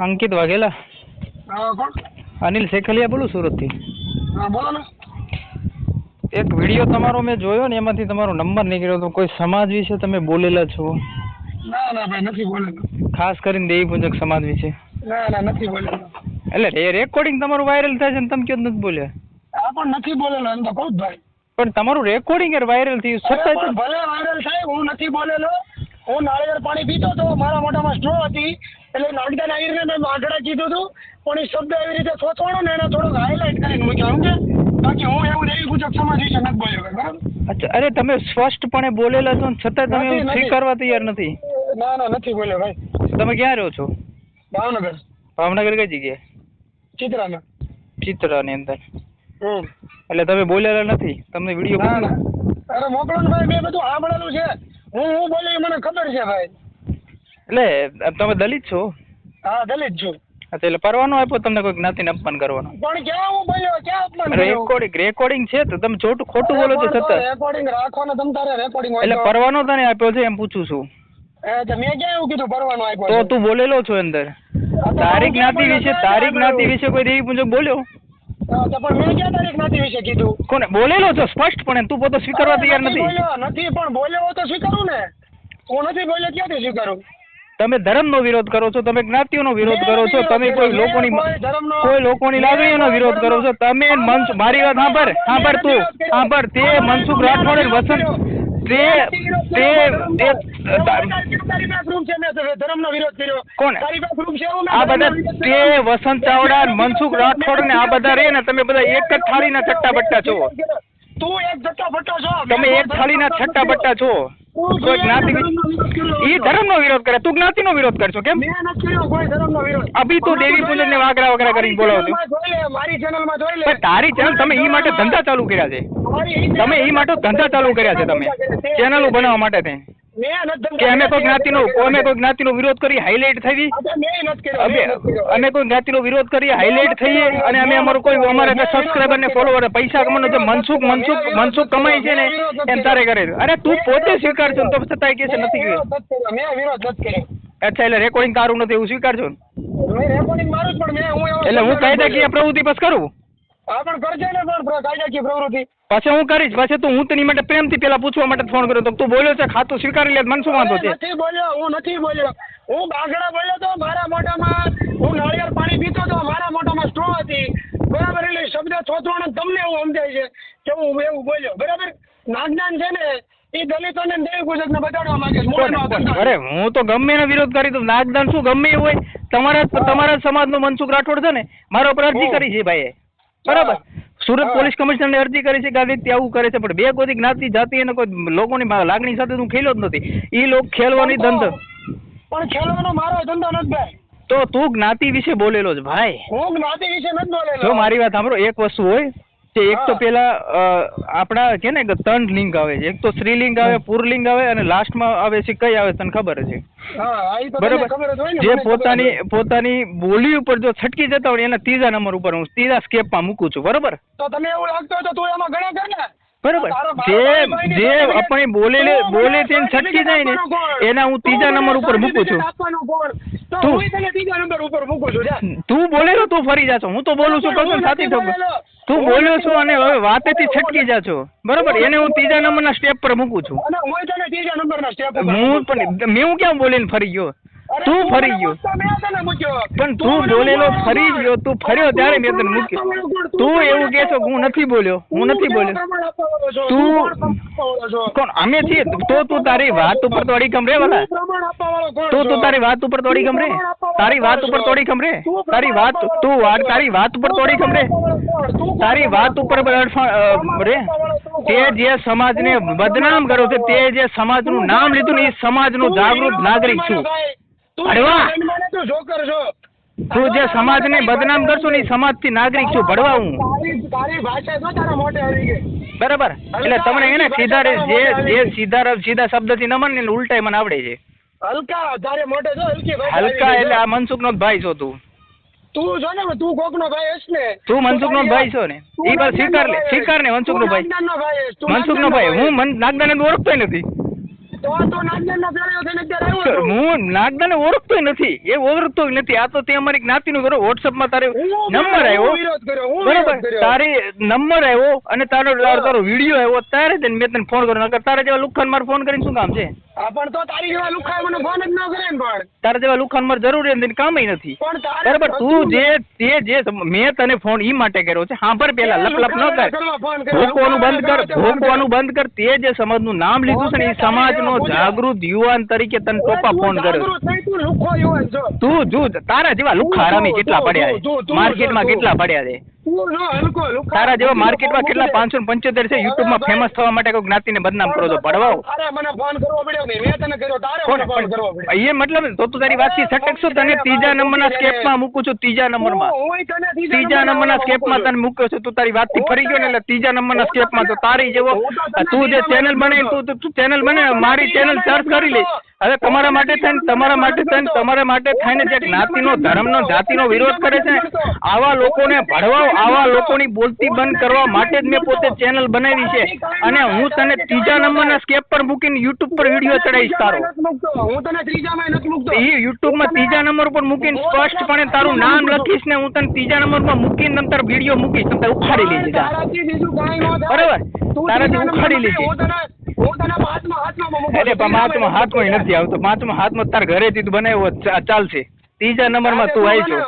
અંકિત વાઘેલા. અનિલ શેખલિયા બોલું સુરતથી. થી બોલો ને. એક વીડિયો તમારો મેં જોયો ને એમાંથી તમારો નંબર નીકળ્યો તો કોઈ સમાજ વિશે તમે બોલેલા છો? ના ના ભાઈ નથી બોલેલો. ખાસ કરીને દેવી પૂજક સમાજ વિશે. ના ના નથી બોલેલો. એટલે એ રેકોર્ડિંગ તમારું વાયરલ થાય છે ને તમે કેમ નથી બોલ્યા? આ પણ નથી બોલેલો એમ તો કહું ભાઈ. પણ તમારું રેકોર્ડિંગ યાર વાયરલ થયું તમે- ભલે વાયરલ થાય હું નથી બોલેલો. હું નાળિયેર પાણી પીતો તો મારા મોઢામાં સ્ટ્રો હતી. એટલે નાગદાન આવીને મેં આંધળા કીધું હતું પણ એ શબ્દ એવી રીતે સોચવાનો ને એને થોડોક હાઇલાઇટ કરીને મૂક્યો સમજે બાકી હું એવું દેવી પૂજક સમાજ છે નથી બોલ્યો બરાબર? અચ્છા અરે તમે સ્પષ્ટપણે બોલેલા છો છતાં તમે સ્વીકારવા તૈયાર નથી. ના ના નથી બોલ્યો ભાઈ. તમે ક્યાં રહો છો? ભાવનગર. ભાવનગર કઈ જગ્યાએ? ચિત્રાના. ચિત્રાની અંદર. એટલે તમે બોલેલા નથી? તમને વીડિયો અરે મોકલો ને ભાઈ મેં બધું સાંભળેલું છે. હું હું બોલ્યો મને ખબર છે ભાઈ. એટલે તમે દલિત છો. હા દલિત છું. અચ્છા એટલે પરવાનો આપ્યો તમને કોઈ જ્ઞાતિને અપમાન કરવાનો. પણ ક્યાં હું બોલ્યો? ક્યાં અપમાન? રેકોર્ડિંગ રેકોર્ડિંગ છે તો તમે ખોટું ખોટું બોલો છો પણ છતાં રેકોર્ડિંગ રાખવાનો તમ તારે રેકોર્ડિંગ હોય એટલે. પરવાનો તને આપ્યો છે એમ પૂછું છું. એ મેં ક્યાં એવું કીધું પરવાનો આપ્યો તો તું બોલેલો છો અંદર. તારી જ્ઞાતિ વિશે? તારી જ્ઞાતિ વિશે કોઈ દેવી પૂજક બોલ્યો? પણ મેં ક્યાં તારીખ જ્ઞાતિ વિશે કીધું? કોને? બોલેલો છો સ્પષ્ટપણે તું પોતે સ્વીકારવા તૈયાર નથી નથી. પણ બોલ્યો તો સ્વીકારું ને. હું નથી બોલ્યો ક્યાંથી સ્વીકારું? તમે ધર્મનો વિરોધ કરો છો તમે જ્ઞાતિઓનો વિરોધ કરો છો તમે કોઈ લોકોની કોઈ લોકોની લાગણીઓનો વિરોધ કરો છો તમે મનસુ મારી વાત સાંભળ સાંભળ તું સાંભળ તે મનસુખ રાઠોડ વસંત તે તે કોણે? આ બધા વસંત ચાવડા મનસુખ રાઠોડ ને આ બધા રે ને તમે બધા એક જ થાળીના બટ્ટા છો તું એક જટ્ટા ભટ્ટો છો તમે એક થાળીના છટ્ટા બટ્ટા છો કોઈ જ્ઞાતિ ઈ ધર્મનો વિરોધ કરે. તું જ્ઞાતિનો વિરોધ કરશો કેમ? મેં નથી કર્યો કોઈ ધર્મનો વિરોધ. અભી તો દેવી પૂજન ને વાગરા વગરા કરીને બોલાવો છો મારી માં જોઈ લે, તારી ચેનલ તમે ઈ માટે ધંધા ચાલુ કર્યા છે. તમે ઈ માટે ધંધા ચાલુ કર્યા છે તમે. ચેનલો બનાવવા માટે કે અમે કોઈ જ્ઞાતિનો અમે કોઈ જ્ઞાતિનો વિરોધ કરી હાઇલાઇટ થઈ અમે કોઈ જ્ઞાતિનો વિરોધ કરીએ હાઇલાઇટ થઈએ અને અમે અમારું કોઈ અમારે સબસ્ક્રાઈબર ને ફોલોવર પૈસા કમાવાનો જે મનસુખ મનસુખ મનસુખ કમાય છે ને એમ તારે કરે છે. અરે તું પોતે સ્વીકાર છો તો છતાંય કે છે નથી કર્યું. અચ્છા એટલે રેકોર્ડિંગ કારું નથી એવું સ્વીકાર છો ને? મેં recording મારું જ પણ મેં હું એવો એટલે હું કાયદાકીય પ્રવૃત્તિ બસ કરું. હા પણ કરજે ને પણ કાયદાકીય પ્રવૃત્તિ. પાછા હું કરીશ. પછી તું હું તેની માટે પ્રેમથી પેલા પૂછવા માટે ફોન કર્યો. તો તું બોલ્યો છે ખાતું સ્વીકારી લે મને શું વાંધો છે? નથી બોલ્યો હું નથી બોલ્યો. હું બાગડા બોલ્યો તો મારા મોઢામાં હું નાળિયેર પાણી પીતો તો મારા મોઢામાં સ્ટ્રો હતી. બરાબર એટલે શબ્દ થોથવાનો તમને એવું સમજાય છે કે હું એવું બોલ્યો. બરાબર? નાગદાન છે ને એ દલિતોને ને ગુજરાતને બતાડવા માંગે. અરે હું તો ગમે એનો વિરોધ કરી દઉં. નાગદાન શું ગમે એવું હોય? તમારા તમારા સમાજનો મનસુખ રાઠોડ છે ને મારો ઉપર કરી છે ભાઈએ. બરાબર. સુરત. પોલીસ કમિશનરને અરજી કરી છે કે આ રીતે આવું કરે છે પણ બે કોઈ જ્ઞાતિ જાતિ અને કોઈ લોકોની લાગણી સાથે હું ખેલ્યો જ નથી. એ લોકો ખેલવાની ધંધો. પણ ખેલવાનો મારો ધંધો નથી ભાઈ. તો તું જ્ઞાતિ વિશે બોલેલો છે ભાઈ. હું જ્ઞાતિ વિશે નથી બોલેલો. જો મારી વાત સાંભળો એક વસ્તુ હોય કે એક તો પેલા આપણા કે ને ત્રણ લિંગ આવે છે. એક તો સ્ત્રીલિંગ આવે પુરલિંગ આવે અને લાસ્ટમાં આવે છે કઈ આવે તને ખબર છે? તો બરાબર. જ પોતાની પોતાની બોલી ઉપર જો છટકી જતા હોય એના ત્રીજા નંબર ઉપર હું ત્રીજા સ્કેપમાં મૂકું છું. બરાબર? તો તને એવું લાગતું હોય તો તું એમાં ગણા કર ને? બરાબર. જે જે આપણે બોલેલે બોલે તેમ તેને છટકી જાય ને? એના હું ત્રીજા નંબર ઉપર મૂકું છું? તો તું- તને ત્રીજા નંબર ઉપર મૂકું છું જા. તું બોલેલો તું ફરી જાશો. હું તો બોલું છું કહું છું સાથી તું હું બોલ્યો છું અને. હવે વાતેથી છટકી જા છો. બરોબર એને હું ત્રીજા નંબરના સ્ટેપ પર મૂકું છું. તને ત્રીજા નંબરના હું પણ મેં હું ક્યાં બોલીને ફરી ગયો? તું ફરી ગયો. પણ તું બોલેલો ફરી ગયો. તું ફર્યો ત્યારે મેં તને મૂક્યો? તું એવું કે છો હું નથી બોલ્યો. હું નથી બોલ્યો? તું- કોણ અમે છીએ. તો તું તારી વાત ઉપર તોડી રે ભલા તું તું તારી વાત ઉપર તોડી રે તારી વાત ઉપર તોડી રે તારી વાત તું વાત તારી વાત ઉપર તોડી રે તારી વાત ઉપર રે. તે જે સમાજને બદનામ કર્યો છે તે જે સમાજનું નામ લીધું ને એ સમાજનું જાગૃત નાગરિક છું! તું જોકર છો તું જે સમાજને બદનામ કરશું ને સમાજ સમાજથી નાગરિક છું ભડવા હું. તારી તારી ભાષા જો તારા મોઢે આવી ગઈ. બરાબર. એટલે તમને એને સીધા જે જે સીધા શબ્દ સીધા શબ્દથી ન મને ઉલટાય મને આવડે છે. હલકા તારે મોઢે જો હલકી ભાષા હલકા એટલે. આ મનસુખનો જ ભાઈ છો તું. તું જો ને તું કોકનો ભાઈ હશ ને. તું ભાઈ છો ને. એ સ્વીકાર લે સ્વીકાર ને ભાઈ. હશ. તું મનસુખનો ભાઈ. હું નાગદાને ઓળખતો નથી. હું નાગદાને ઓળખતોય નથી એ ઓળખતો નથી. આ તો તે અમારી જ્ઞાતિનું કરો વોટ્સઅપમાં તારે નંબર આવ્યો. બરોબર. તારે નંબર આવ્યો અને તારો તારો વીડિયો આવ્યો. તારે મેં તને ફોન કર્યો. તારા જેવા લુખાન મારે ફોન કરીને શું કામ છે? પણ તો તારી જેવા લુખાય મને ફોન જ ન કરે ને પણ. તારા જેવા લુખાન મારે જરૂરી નથી. કામ નથી બરાબર તું જે તે જે મેં તને ફોન ઈ માટે કર્યો છે સાંભળ પેલા લપ લપ ન કર. ભોકવાનું બંધ કર ભોકવાનું બંધ કર તે જે સમાજનું નામ લીધું છે ને એ સમાજનો જાગૃત યુવાન તરીકે તને ટોપા ફોન કર્યો. તું જો તારા જેવા લુખા હરામી કેટલા પડ્યા છે? માર્કેટમાં કેટલા પડ્યા છે. તારા જેવા માર્કેટમાં કેટલા પાંચસો પંચોતેર છે યુટ્યુબમાં ફેમસ થવા માટે કોઈ જ્ઞાતિને બદનામ કરો છો ભડવાઓ મને ફોન કરવો પડ્યો નહીં મેં તને કર્યો તારે ફોન કરવો પડ્યો. એ મતલબ તો તું તારી વાતથી સટકશો તને ત્રીજા નંબરના સ્કેપમાં મૂકું છું ત્રીજા નંબરમાં. ત્રીજા નંબરના સ્કેપમાં તને મૂક્યો છું તું તારી વાતથી ફરી ગયો ને એટલે ત્રીજા નંબરના સ્કેપમાં તો તારી જેવો તું જે ચેનલ બને તું તું- ચેનલ બને મારી ચેનલ સર્ચ કરી લે. હવે તમારા માટે થઈને તમારા માટે થઈને તમારા માટે થઈને જે જ્ઞાતિનો ધર્મનો જાતિનો વિરોધ કરે છે આવા લોકોને ભળવાઓ આવા લોકોની બોલતી બંધ કરવા માટે જ મેં પોતે ચેનલ બનાવી છે. અને હું તને ત્રીજા નંબરના સ્કેપ પર મૂકીને યુટ્યુબ પર વીડિયો ચડાવીશ તારો. હું તને ત્રીજામાં નથી મૂકતો. એ યુટ્યુબમાં ત્રીજા નંબર પર મૂકીને સ્પષ્ટપણે તારું નામ લખીશ ને હું તને ત્રીજા નંબર પર મૂકીને તારો વીડિયો મૂકીશ. તને ઉખાડી લેજે. બરાબર. તારાથી ઉખાડી લેજે. પણ પાંચમો હાથમાં નથી આવતો. પાંચમો હાથમાં તાર ઘરેથી તું બનાવ્યો ચાલશે. ત્રીજા નંબરમાં તું આવી છો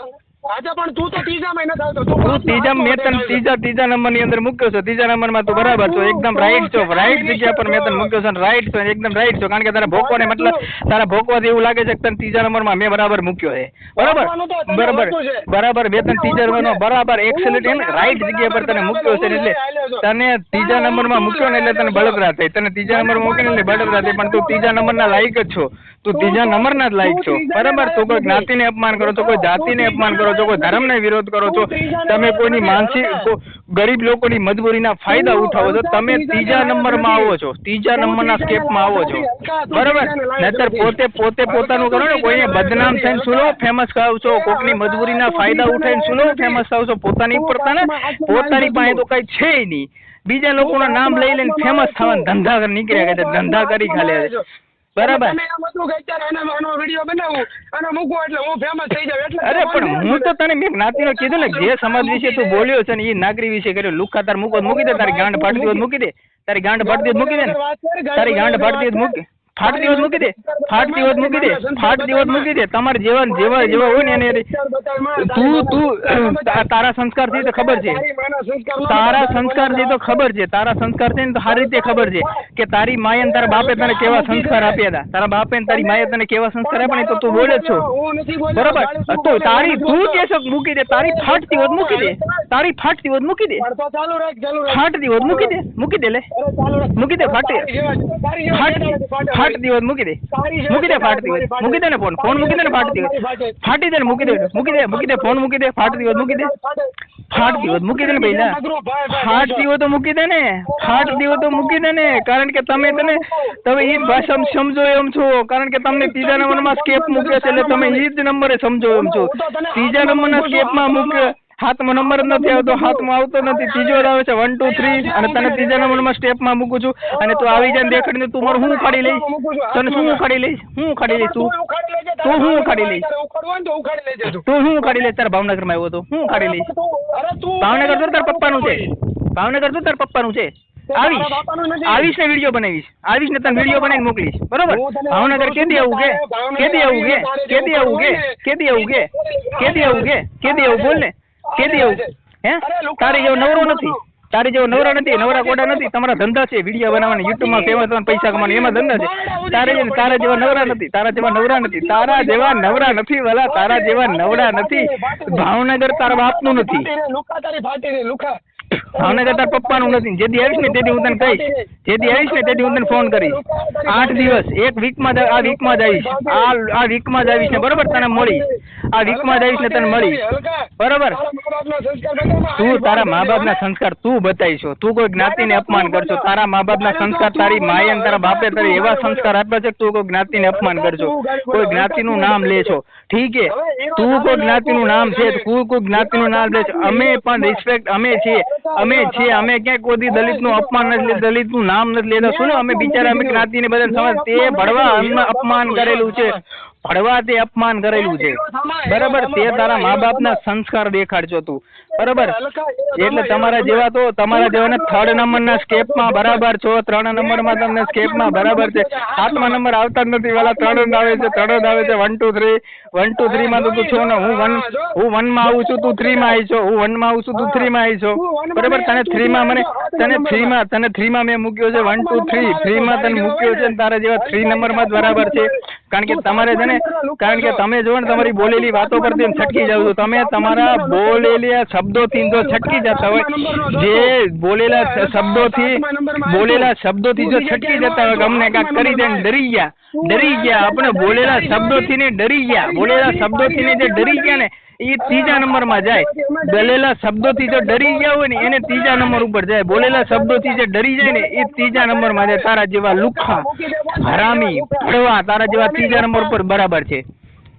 આજે પણ તું તો ત્રીજા મહિના આવતો તો તું ત્રીજા મેં તને ત્રીજા ત્રીજા નંબરની અંદર મૂક્યો છો. ત્રીજા નંબરમાં તું બરાબર છો. એકદમ રાઈટ છો. રાઈટ જગ્યા પર મેં તને મૂક્યો છે રાઈટ છો એકદમ રાઈટ છો. કારણ કે તારા ભોકવાને મતલબ તારા ભોકવાથી એવું લાગે છે કે તને ત્રીજા નંબરમાં મેં બરાબર મૂક્યો છે. બરાબર? બરાબર. બરાબર. મેં તને ત્રીજા નંબરમાં બરાબર એક્સેલેન્ટ રાઈટ જગ્યા પર તને મૂક્યો છે એટલે તને ત્રીજા નંબરમાં મૂક્યો ને એટલે તને બળતરા થઈ. તને ત્રીજા નંબર મૂકીને એટલે બળતરા થઈ. પણ તું ત્રીજા નંબરના લાયક જ છો. તું ત્રીજા નંબરના જ લાયક છો. બરાબર? તું કોઈ જ્ઞાતિને અપમાન કરો છો? કોઈ જાતિને અપમાન કરો છો? કોઈ ધર્મને વિરોધ કરો છો? તમે કોઈની માનસિક ગરીબ લોકોની મજબૂરીના ફાયદા ઉઠાવો છો? તમે ત્રીજા નંબરમાં આવો છો. ત્રીજા નંબરના સ્કેપમાં આવો છો. બરાબર? નહીતર પોતે પોતે પોતાનું કરો ને કોઈને બદનામ થઈને શું ફેમસ થાવ છો કોકની મજબૂરીના ફાયદા ઉઠાઈને શું ફેમસ થાવ છો. પોતાની ઉપર તને પોતાની પાસે તો કઈ છે ય નહીં બીજા લોકોના નામ લઈ લઈને ફેમસ થવાના ધંધા નીકળ્યા કરે ધંધા કરી ખાલે બરાબર. અરે પણ હું તો તને મેં જ્ઞાતિનો કીધું ને જે સમાજ વિશે તું બોલ્યો છે ને એ નાગરી વિશે કર્યો. લુખા તાર મૂકો મૂકી દે તારી ગાંઠ ફાટતી હોય મૂકી દે. તારી ગાંઠ ફાટતી મૂકી દે ને. તારી ગાંઠ ફાટતી મૂકી ફાટતી હોય મૂકી દે. ફાટતી હોય મૂકી દે. ફાટતી હોય મૂકી દે. તમારે જેવા જેવા જેવા હોય ને એને તું તું તારા સંસ્કારથી તો ખબર છે. તારા સંસ્કારથી તો ખબર છે. તારા સંસ્કારથી તો સારી રીતે ખબર છે કે તારી માએ ને તારા બાપે તને કેવા સંસ્કાર આપ્યા હતા. તારા બાપે ને તારી માએ તને કેવા સંસ્કાર આપ્યા તો તું બોલે જ છો. બરોબર? તો તારી તું કે છે મૂકી દે તારી ફાટતી હોત મૂકી દે. તારી ફાટતી હોત મૂકી દે. ફાટ ફાટતી હોત મૂકી દે મૂકી દે લે. મૂકી દે ફાટી ફાટે. ફાટતી હોત મૂકી દે. મૂકી દે ફાટતી હોત મૂકી દે ને ફોન. ફોન મૂકી દે ને ફાટતી હોત ફાટી દે. ને મૂકી દે. મૂકી દે મૂકી દે. ફોન મૂકી દે ફાટતી હોત મૂકી દે. ફાટતી હોત મૂકી દે ને ભાઈ ના ફાટતી હોય તો મૂકી દે ને. ફાટતી હોય તો મૂકી દે ને. કારણ કે તમે તને તમે એ જ ભાષામાં સમજો એમ છો. કારણ કે તમને ત્રીજા નંબરમાં સ્કેપ મૂક્યો છે એટલે તમે એ જ નંબરે સમજો એમ છો. ત્રીજા નંબરના સ્કેપમાં મૂક્યો હાથમાં નંબર જ નથી આવતો હાથમાં આવતો નથી. ત્રીજો જ આવે છે. વન ટુ થ્રી અને તને ત્રીજા નંબરમાં સ્ટેપમાં મૂકું છું. અને તું આવી જાય દેખાડીને તું મારું હું ઉખાડી લઈશ? તને શું ઉખાડી લઈશ? હું ઉખાડી લઈશ તું? તું હું ઉખાડી લઈશ? તો હું ઉખાડી લઈશ? તારા ભાવનગરમાં આવ્યો તો હું ઉખાડી લઈશ? ભાવનગર તો તારા પપ્પાનું છે. ભાવનગર તો તારા પપ્પાનું છે. આવીશ. આવીશ ને વીડિયો બનાવીશ. આવીશ ને તને વીડિયો બનાવીને મોકલીશ. બરોબર? ભાવનગર કેદી આવું કે? કેદી આવું કે? કેદી આવું કે? કેદી આવું કે? કેદી આવું કે? કેદી આવું બોલ ને. કેદી આવું હે? તારી જેવો નવરો નથી. તારી જેવો નવરા નથી નવરા કોડા નથી. તમારા ધંધા છે વીડિયો બનાવવાના યુટ્યુબમાં ફેમસ થવાના પૈસા કમાવાના એમાં ધંધા છે. તારે તારા જેવા નવરા નથી તારા જેવા નવરા નથી. તારા જેવા નવરા નથી વાલા. તારા જેવા નવરા નથી. ભાવનગર તારા બાપનું નથી. લુખા તારી ફાટી ને લુખા ભાવનગર તાર પપ્પાનું નથી. જેથી આવીશ ને તેથી હું તને કહીશ. જેથી આવીશ ને તેથી હું તને ફોન કરીશ. આઠ દિવસ એક વીકમાં આ વીકમાં જ આવીશ. આ આ વીકમાં જ આવીશ ને બરોબર? તને મળીશ આ વીકમાં જ આવીશ ને તને મળીશ બરોબર? તું તારા મા બાપના. સંસ્કાર તું બતાવીશો તું કોઈ જ્ઞાતિને અપમાન કરશો. તારા મા બાપના સંસ્કાર તારી માએ અને તારા બાપે તારી એવા સંસ્કાર આપ્યા છે કે તું કોઈ જ્ઞાતિને અપમાન કરશો. કોઈ જ્ઞાતિનું નામ લે છો ઠીક છે. તું કોઈ જ્ઞાતિનું નામ છે તું કોઈ જ્ઞાતિનું નામ લે છે અમે પણ રિસ્પેક્ટ અમે છીએ. અમે છીએ અમે ક્યાંય કોઈ દલિતનું અપમાન નથી લેતા દલિતનું નામ નથી લેતા શું અમે બિચારા અમે જ્ઞાતિને બધા સમાજ તે અમને અપમાન કરેલું છે. ભણવા તે અપમાન કરેલું છે. બરાબર તે તારા મા બાપના સંસ્કાર દેખાડજો તું. બરાબર? એટલે તમારા જેવા તો તમારા જેવાને થર્ડ નંબરના સ્કેપમાં બરાબર છો ત્રણ નંબરમાં તમને સ્કેપમાં બરાબર છે. સાતમા નંબર આવતા જ નથી વાલા ત્રણ જ આવે છે ત્રણ જ આવે છે one two three one two થ્રીમાં તો તું છો ને હું વન હું વનમાં આવું છું તું થ્રીમાં આવી છો હું વનમાં આવું છું તું થ્રીમાં આવી છો બરાબર? તને થ્રી માં મને તને થ્રીમાં તને થ્રીમાં મેં મૂક્યો છે વન ટુ થ્રી થ્રીમાં તને મૂક્યો છે તારા જેવા થ્રી નંબરમાં જ બરાબર છે. કારણ કે તમારે છે ને કારણ કે તમે જો ને તમારી બોલેલી વાતો પરથી છટકી જાવ છો તમે તમારા બોલેલા શબ્દોથી જો છટકી જતા હોય. જે બોલેલા શબ્દો શબ્દોથી બોલેલા શબ્દોથી જો છટકી જતા હોય અમને કાંઈક કરી દે ડરી ગયા ડરી ગયા આપણે બોલેલા શબ્દોથી ને ડરી ગયા બોલેલા શબ્દોથી ને જે ડરી ગયા ને એ ત્રીજા નંબરમાં જાય. બોલેલા શબ્દોથી જો ડરી ગયા હોય ને, એને ત્રીજા નંબર ઉપર જાય. બોલેલા શબ્દોથી જે ડરી જાય ને, એ ત્રીજા નંબરમાં જાય. તારા જેવા લુખા, હરામી, ભડવા, તારા જેવા ત્રીજા નંબર ઉપર બરાબર છે.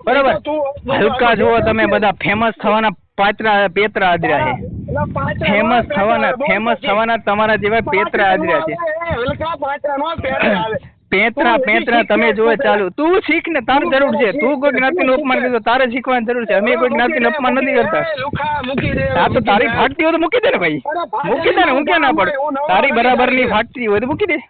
બરાબર? હલકા જુઓ તમે બધા ફેમસ થવાના પાત્રા, પેતરા આદર્યા છે. ફેમસ થવાના ફેમસ થવાના તમારા જેવા પેતરા આદર્યા છે. પેતરા પેતરા તમે જોવે ચાલુ. તું શીખ ને તારે જરૂર છે. તું કોઈ જ્ઞાતિનું અપમાન કરતો તારે શીખવાની જરૂર છે. અમે કોઈ જ્ઞાતિનું અપમાન નથી કરતા. હા તો તારી ફાટતી હોય તો મૂકી દે ને ભાઈ. મૂકી દે ને હું ક્યાં ના પડું? તારી બરાબરની ફાટતી હોય તો મૂકી દે.